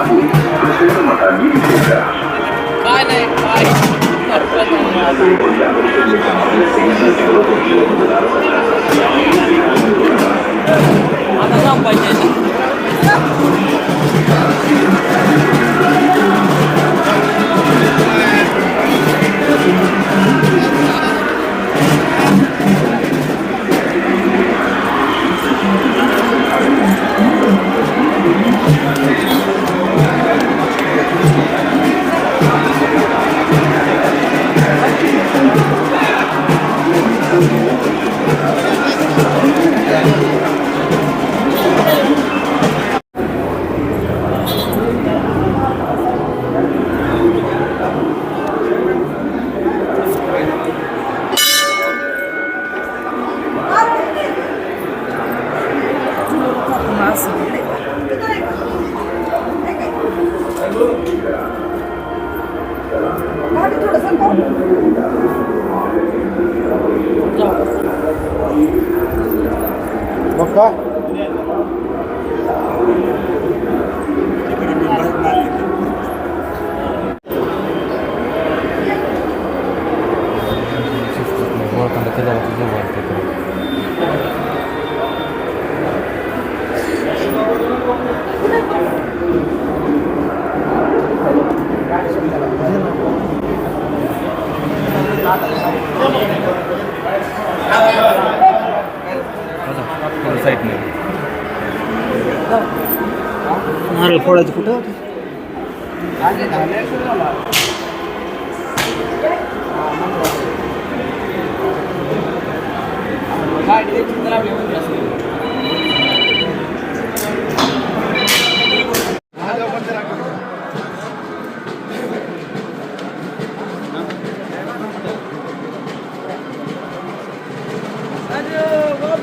वरील बदल मग का Kalau tanda tidak waktu itu नारळ फोडायचं कुठं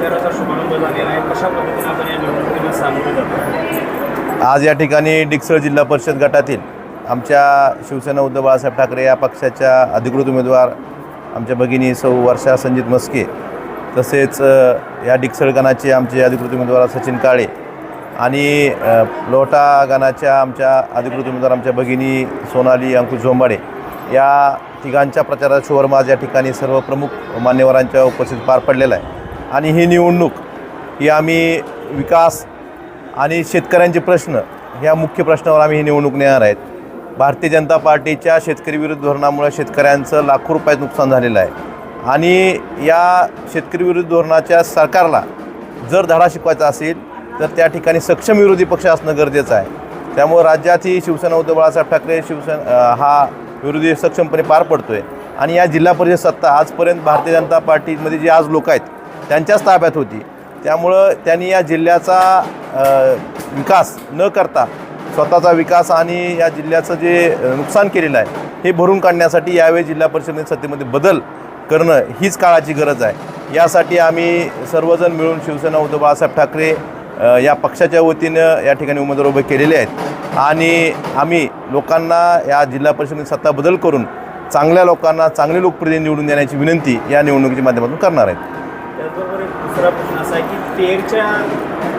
प्रचाराचा शुभारंभ झालेला आहे. कशा पद्धतीने आपण या निवडणुकीला सामोरे जातो आज या ठिकाणी डिक्सळ जिल्हा परिषद गटातील आमच्या शिवसेना उद्धव बाळासाहेब ठाकरे या पक्षाच्या अधिकृत उमेदवार आमच्या भगिनी सौ वर्षा संजित मस्के तसेच या डिक्सळ गणाचे आमचे अधिकृत उमेदवार सचिन काळे आणि लोटा गणाच्या आमच्या अधिकृत उमेदवार आमच्या भगिनी सोनाली अंकुश झोंबाडे या तिघांच्या प्रचाराचा शुभारंभ आज या ठिकाणी सर्व प्रमुख मान्यवरांच्या उपस्थित पार पडलेला आहे. आणि ही निवडणूक ही आम्ही विकास आणि शेतकऱ्यांचे प्रश्न ह्या मुख्य प्रश्नावर आम्ही ही निवडणूक नेणार आहेत. भारतीय जनता पार्टीच्या शेतकरी विरोध धोरणामुळे शेतकऱ्यांचं लाखो रुपयात नुकसान झालेलं आहे. आणि या शेतकरी विरोध धोरणाच्या सरकारला जर धडा शिकवायचा असेल तर त्या ठिकाणी सक्षम विरोधी पक्ष असणं गरजेचं आहे. त्यामुळे राज्यात ही शिवसेना उद्धव बाळासाहेब ठाकरे शिवसेना हा विरोधी सक्षमपणे पार पडतो आहे आणि या जिल्हा परिषद सत्ता आजपर्यंत भारतीय जनता पार्टीमध्ये जे आज लोक आहेत त्यांच्याच ताब्यात होती. त्यामुळं त्यांनी या जिल्ह्याचा विकास न करता स्वतःचा विकास आणि या जिल्ह्याचं जे नुकसान केलेलं आहे हे भरून काढण्यासाठी यावेळी जिल्हा परिषदेने सत्तेमध्ये बदल करणं हीच काळाची गरज आहे. यासाठी आम्ही सर्वजण मिळून शिवसेना उद्धव बाळासाहेब ठाकरे या पक्षाच्या वतीनं या ठिकाणी उमेदवार उभे केलेले आहेत. आणि आम्ही लोकांना या जिल्हा परिषदेत सत्ता बदल करून चांगल्या लोकांना चांगले लोकप्रतिनिधी निवडून देण्याची विनंती या निवडणुकीच्या माध्यमातून करणार आहेत. त्याचबरोबर एक दुसरा प्रश्न असा आहे की तेरच्या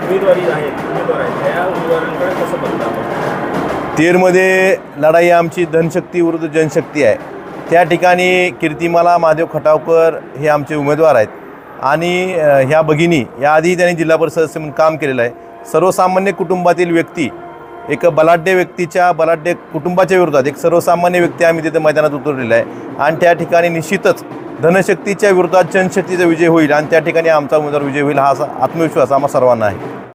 उमेदवारी आहेत उमेदवार आहेत त्या उमेदवारांकडे कसं बघतो आपण? तेरमध्ये लढाई आमची धनशक्ती विरुद्ध जनशक्ती आहे. त्या ठिकाणी कीर्तिमाला महादेव खटावकर हे आमचे उमेदवार आहेत. आणि ह्या भगिनी याआधी त्यांनी जिल्हा परिषद सदस्य म्हणून काम केलेलं आहे. सर्वसामान्य कुटुंबातील व्यक्ती एक बलाढ्य व्यक्तीच्या बलाढ्य कुटुंबाच्या विरोधात एक सर्वसामान्य व्यक्ती आम्ही तिथे मैदानात उतरलेला आहे. आणि त्या ठिकाणी निश्चितच धनशक्तीच्या विरोधात जनशक्तीचा विजय होईल आणि त्या ठिकाणी आमचा उमेदवार विजय होईल हा असा आत्मविश्वास आम्हा सर्वांना आहे.